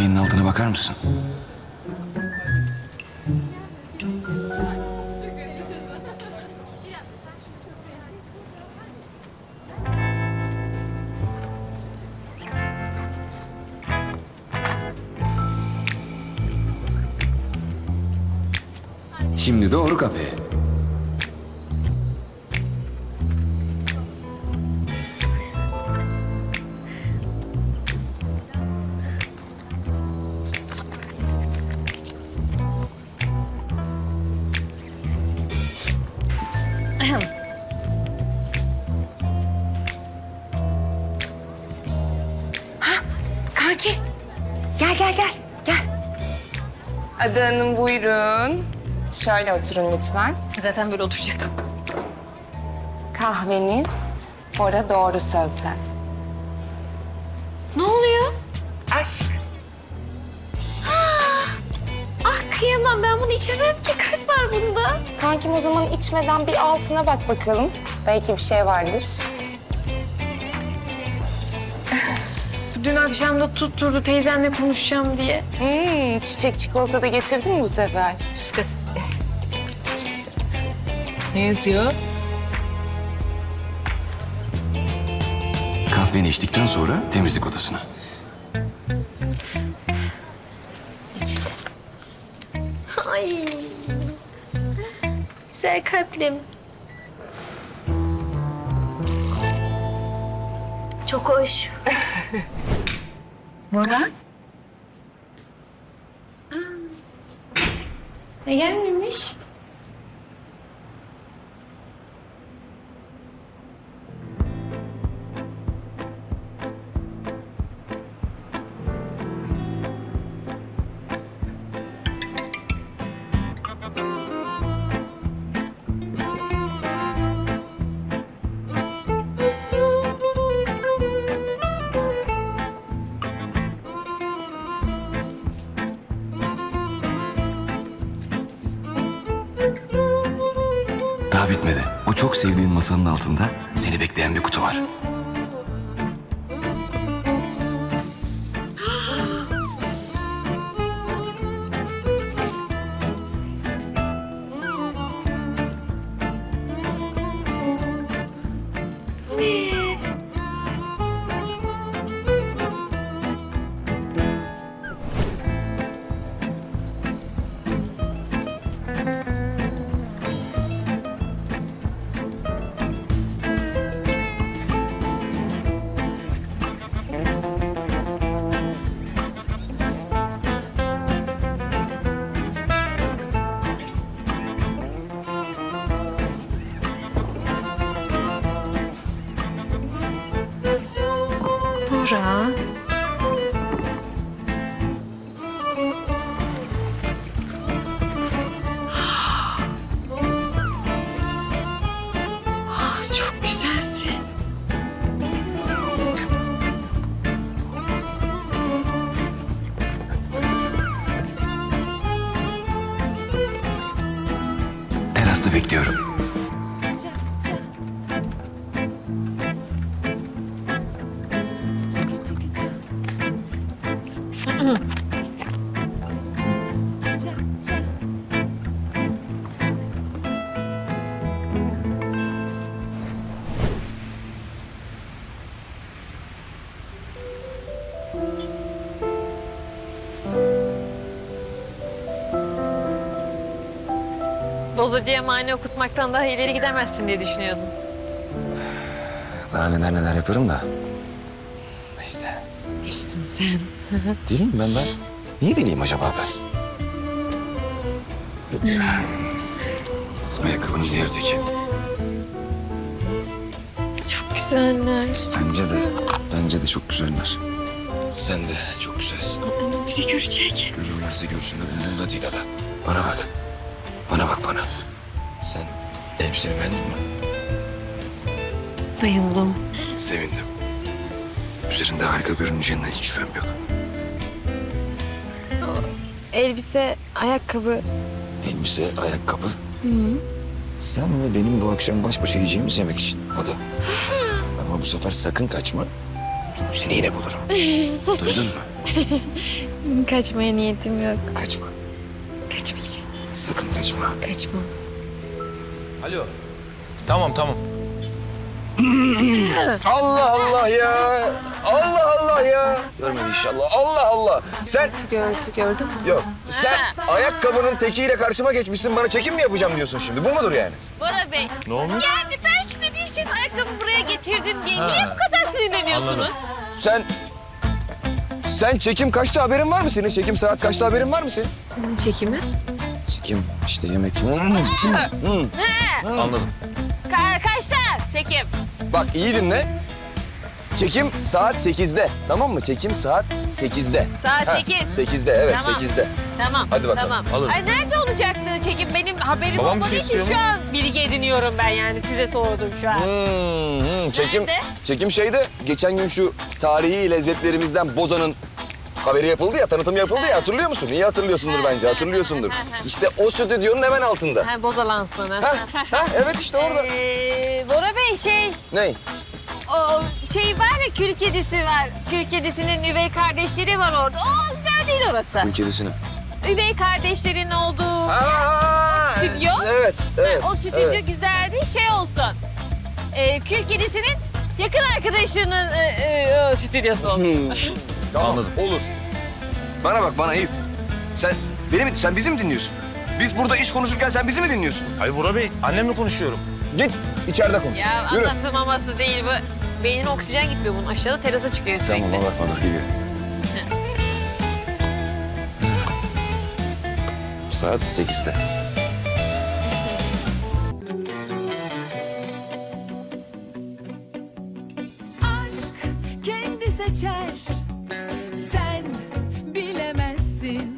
klavyenin altına bakar mısın? Şimdi doğru kafeye. Kanki. Gel gel gel. Gel. Ada Hanım buyurun. Şöyle oturun lütfen. Zaten böyle oturacaktım. Kahveniz, Bora doğru sözler. Ne oluyor? Aşk. Kıyamam ben bunu içemem ki kalp var bunda. Kankim o zaman içmeden bir altına bak bakalım. Belki bir şey vardır. Dün akşam da tutturdu teyzenle konuşacağım diye. Hmm, çiçek çikolata da getirdin mi bu sefer? Sus kız. Ne yazıyor? Kahveni içtikten sonra temizlik odasına. Ay. Güzel kalplim. Çok hoş. Bora? E gelmemiş. Daha bitmedi. O çok sevdiğin masanın altında seni bekleyen bir kutu var. Bekliyorum. Bozacıya mani okutmaktan daha ileri gidemezsin diye düşünüyordum. Daha neler neler yaparım da. Neyse. Delisin sen. Deliyim ben ben. Niye deliyim acaba ben? Ayakkabının diğer teki. Çok güzeller. Bence de, bence de çok güzeller. Sen de çok güzelsin. Ama biri görecek. Görürlerse görsünler umurumda değil Ada. Bana bak. Elbiseni beğendin mi? Bayıldım. Sevindim. Üzerinde harika görüneceğinden hiç şüphem yok. Elbise, ayakkabı. Elbise, ayakkabı. Sen ve benim bu akşam baş başa yiyeceğimiz yemek için. O da. Ama bu sefer sakın kaçma. Çünkü seni yine bulurum. Duydun mu? Kaçmaya niyetim yok. Kaçma. Kaçmayacağım. Sakın kaçma. Kaçmam. Alo. Tamam tamam. Allah Allah ya. Allah Allah ya. Görmedi inşallah. Allah Allah. Sen Gördü, gördün mü? yok. Sen ayakkabının tekiyle karşıma geçmişsin. Bana çekim mi yapacağım diyorsun şimdi? Bu mudur yani? Bora Bey. Ne olmuş? Yani ben şimdi bir çift ayakkabı buraya getirdim diye Ha. niye bu kadar sinirleniyorsunuz? Anladım. Sen sen çekim kaçta haberin var mı senin? Çekim saat kaçta haberin var mı senin? Çekimi? Çekim işte yemek. Anladım. Ka- kaçta çekim? Bak iyi dinle. Çekim saat 8'de. Tamam mı? Çekim saat 8'de. Saat Ha, 8. 8'de evet Tamam. 8'de. Tamam. Hadi bakalım, Tamam. alırım. Ay nerede olacaktı çekim? Benim haberim Babam bir olmadığı şey için istiyor şu mu? an bilgi ediniyorum ben yani size sordum şu an. Hmm, hmm. Çekim, Nerede? çekim şeyde geçen gün şu tarihi lezzetlerimizden Boza'nın haberi yapıldı ya, tanıtım yapıldı ya hatırlıyor musun? İyi hatırlıyorsundur bence, hatırlıyorsundur. İşte o stüdyonun hemen altında. Ha, boza lansmanı. Ha, ha, evet işte orada. Ee, Bora Bey şey, Ne? o şey var ya kül kedisi var. Kül kedisinin üvey kardeşleri var orada. O güzel değil orası. Kedisini. Üvey kardeşlerin olduğu Aa, Stüdyo? Evet, evet. o stüdyo evet. güzel değil şey olsun. Ee, kül kedisinin yakın arkadaşının e, e, o stüdyosu olsun. Tamam, Anladım. Olur. Bana bak bana Eyüp. Sen beni mi, sen bizi mi dinliyorsun? Biz burada iş konuşurken sen bizi mi dinliyorsun? Hayır Bora Bey, annemle konuşuyorum. Git içeride konuş. Ya Yürü. anlatılmaması değil bu. Beynin oksijen gitmiyor bunun. Aşağıda terasa çıkıyor sürekli. Tamam bakma dur geliyor. Saat 8'de. aşk kendi seçer.